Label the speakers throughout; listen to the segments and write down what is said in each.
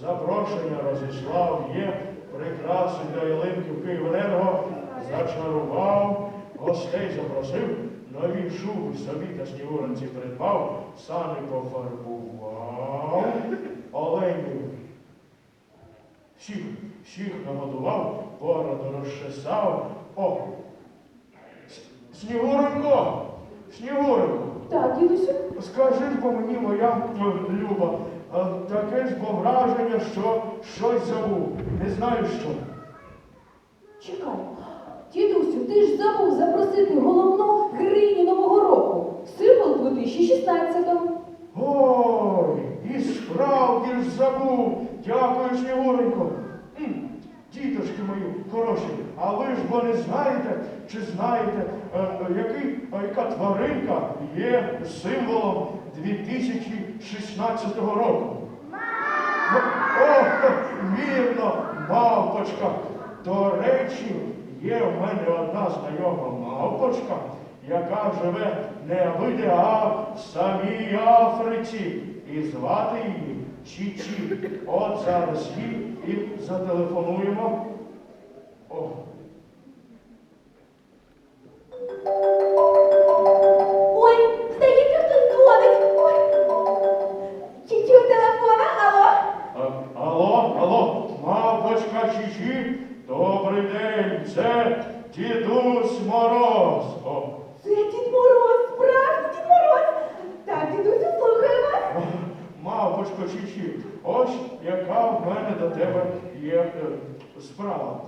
Speaker 1: Запрошення розіслав, є. Прикраси для ялинки в Київенерго зачарував, гостей запросив, нові шуби собі та снігуранці придбав, сани пофарбував, оленів всіх, всіх нагодував, бороду розчесав. О! С- Снігуренько! Снігуренько!
Speaker 2: Так, дідусю.
Speaker 1: Скажи бо мені, моя Люба, таке ж бо враження, що щось забув. Не знаю що.
Speaker 2: Чекай. Дідусю, ти ж забув запросити головну гриню Нового року. Символ 2016-го.
Speaker 1: Ой, і справді ж забув. Дякую, Снігуренько. Діточки мої хороші, а ви ж бо не знаєте, чи знаєте, е, який, е, яка тваринка є символом 2016 року? Ну, О, вірно, мавпочка. До речі, є в мене одна знайома мавпочка, яка живе не абиде, а в самій Африці. І звати її Чічі. От зараз їй і зателефонуємо. О,
Speaker 2: Ой, здається, хтось дзвонить. Ой. Чи чую телефона? Алло?
Speaker 1: а- алло, алло, мавпочка Чічі, добрий день, це дідусь Мороз. О,
Speaker 2: Це Дід Мороз, справжній Дід Мороз. Так, дідусю, слухаю вас.
Speaker 1: Мавпочко Чічі, ось яка в мене до тебе є е, справа.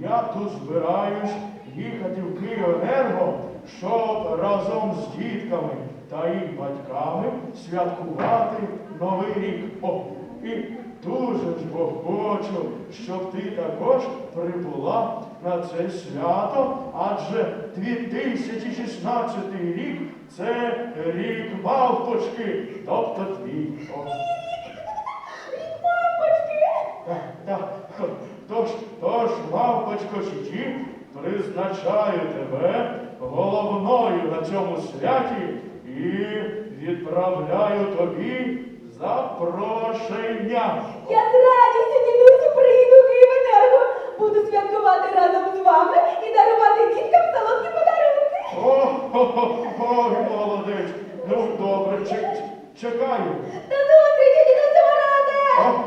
Speaker 1: Я тут збираюсь їхати в Київенерго, щоб разом з дітками та їх батьками святкувати Новий рік. О, і дуже ж бо хочу, щоб ти також прибула на це свято, адже 2016 рік це рік мавпочки, тобто твій. О. Так. Тож, тож, мавпочко Чічі, призначаю тебе головною на цьому святі і відправляю тобі запрошення.
Speaker 2: Я з радістю, дідусю, приїду в Київенерго. Буду святкувати разом з вами і дарувати діткам солодкі подарунки.
Speaker 1: О, хо, хо, ой, молодець. Ну, добре, чек- чекаю.
Speaker 2: До зустрічі, дідусю Морозе!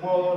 Speaker 1: О,